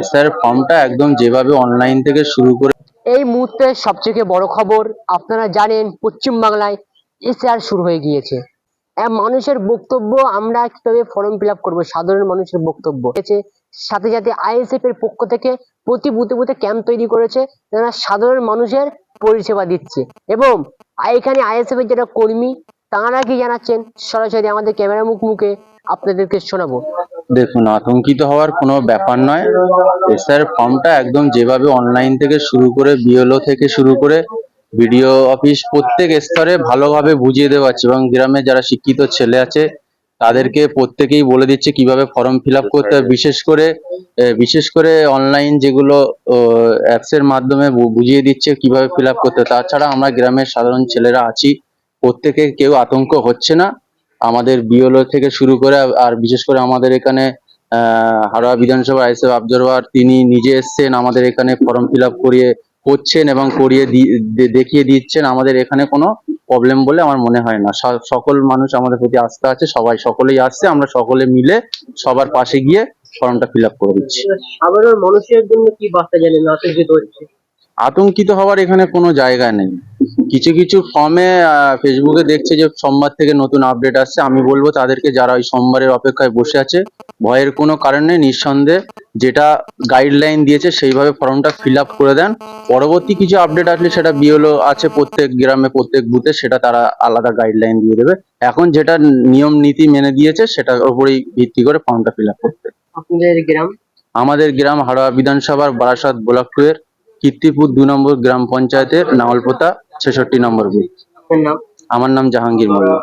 SR ফর্মটা একদম যেভাবে অনলাইন থেকে শুরু করে এই মুহূর্তে সবথেকে বড় খবর, আপনারা জানেন পশ্চিমবাংলায় এসআর শুরু হয়ে গিয়েছে। মানুষের বক্তব্য আমরা কীভাবে ফর্ম ফিল আপ করব? সাধারণ মানুষের বক্তব্য। সাথে সাথে আইএসএফ এর পক্ষ থেকে প্রতি বুথে বুথে ক্যাম্প তৈরি করেছে, যারা সাধারণ মানুষের পরিষেবা দিচ্ছে। এবং এখানে আইএসএফ এর যারা কর্মী, তারা কি জানাচ্ছেন? সরাসরি আমাদের ক্যামেরা মুখ মুখে আপনাদেরকে শোনাবো। দেখুন, আতঙ্কিত হওয়ার কোনো ব্যাপার নয়। এসআর ফর্মটা একদম যেভাবে অনলাইন থেকে শুরু করে বিএলও থেকে শুরু করে বিডিও অফিস প্রত্যেক স্তরে ভালোভাবে বুঝিয়ে দেওয়া হচ্ছে এবং গ্রামে যারা শিক্ষিত ছেলে আছে, তাদেরকে প্রত্যেকেই বলে দিচ্ছে কীভাবে ফর্ম ফিল করতে হয় বিশেষ করে বিশেষ করে অনলাইন যেগুলো অ্যাপস এর মাধ্যমে বুঝিয়ে দিচ্ছে কীভাবে ফিল করতে তাছাড়া আমরা গ্রামের সাধারণ ছেলেরা আছি, প্রত্যেকে কেউ আতঙ্ক হচ্ছে না। আমাদের বিওলো থেকে শুরু করে আর বিশেষ করে আমাদের এখানে হাওড়া বিধানসভা আইসএফ অবজারভার তিনি নিজে এসছেন আমাদের এখানে ফর্ম ফিল আপ করিয়ে করছেন এবং করিয়ে দেখিয়ে দিচ্ছেন। আমাদের এখানে কোনো প্রবলেম বলে আমার মনে হয় না। সকল মানুষ আমাদের প্রতি আস্থা আছে সবাই সকলেই আসছে আমরা সকলে মিলে সবার পাশে গিয়ে ফর্মটা ফিল আপ করে দিচ্ছি। সাধারণ মানুষের জন্য কি বার্তা জানেন? আতঙ্কিত হচ্ছে। আতঙ্কিত হওয়ার এখানে কোনো জায়গা নেই। কিছু কিছু ফর্মে ফেসবুকে দেখছে যে সোমবার থেকে নতুন আপডেট আসছে। আমি বলব তাদেরকে যারা ওই সোমবারের অপেক্ষায় বসে আছে ভয়ের কোনো কারণ নেই নিঃসন্দেহে যেটা গাইডলাইন দিয়েছে সেইভাবে ফর্মটা ফিল আপ করে দেন। পরবর্তী কিছু আপডেট আসলে সেটা বিএলও আছে প্রত্যেক গ্রামে প্রত্যেক বুথে সেটা তারা আলাদা গাইডলাইন দিয়ে দেবে। এখন যেটা নিয়ম নীতি মেনে দিয়েছে সেটার উপরেই ভিত্তি করে ফর্মটা ফিল আপ করতে। আপনাদের গ্রাম? আমাদের গ্রাম হাড়োয়া বিধানসভার বারাসাত ব্লক টু এর কীর্তিপুর দু নম্বর গ্রাম পঞ্চায়েতের নাওয়ালপোতা ছেষট্টি নম্বর বুথ। আমার নাম জাহাঙ্গীর মোল্লা